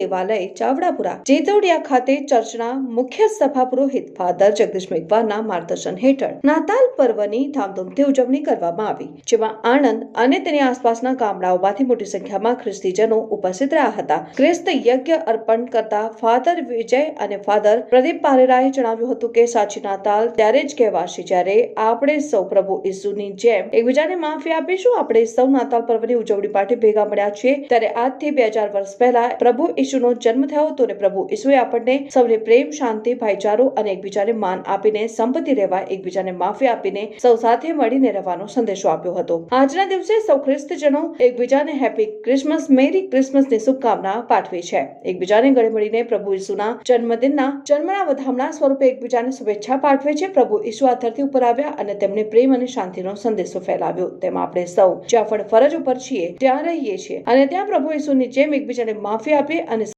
દેવાલય ચાવડાપુરા જેતવડિયા ખાતે ચર્ચના મુખ્ય સભા પુરોહિત ફાધર જગદીશ મેઘવાના માર્ગદર્શન હેઠળ નાતાલ પર્વની ધામધૂમથી ઉજવણી કરવામાં આવી, જેમાં આણંદ અને તેની આસપાસના ગામડાઓમાંથી મોટી સંખ્યામાં ખ્રિસ્તીજનો ઉપસ્થિત રહ્યા હતા. ખ્રિસ્ત યજ્ઞ અર્પણ કરતા ફાધર વિજય અને ફાધર પ્રદીપ પારેરાએ જણાવ્યું હતું કે, સાચી નાતાલ ત્યારે જ કહેવાશે જ્યારે આપણે સૌ પ્રભુ ઈસુની જેમ એકબીજાને માફી આપીશું. આપણે સૌ નાતાલ પર્વની ઉજવણી માટે ભેગા મળ્યા છીએ. ત્યારે આજથી બે હજાર વર્ષ પહેલા પ્રભુ ઈસુનો જન્મ થયો અને પ્રભુ ઈસુએ આપણને સૌને પ્રેમ, શાંતિ, ભાઈચારો અને એકબીજાને માન આપીને સંપત્તિ રહેવા, એકબીજાને માફી આપીને સૌ સાથે મળીને રહેવાનો સંદેશો આપ્યો હતો. આજના દિવસે સૌ ખ્રિસ્તજનો એકબીજાને હેપી ક્રિસમસ, મેરી ક્રિસમસની શુભકામના પાઠવી છે. એકબીજાને ગળે મળીને પ્રભુ ઈસુના જન્મદિનના જન્મના વધામણા સ્વરૂપે એકબીજાને શુભેચ્છા પાઠવે છે. પ્રભુ ઈસુ આ ધરતી ઉપર આવ્યા અને તેમને પ્રેમ અને શાંતિનો સંદેશો ફેલાવ્યો. તેમાં આપણે સૌ જ્યાં ફરજ ઉપર છીએ, ત્યાં રહીએ છીએ. અને ત્યાં પ્રભુ ઈસુની જેમ એકબીજાને માફી આપીએ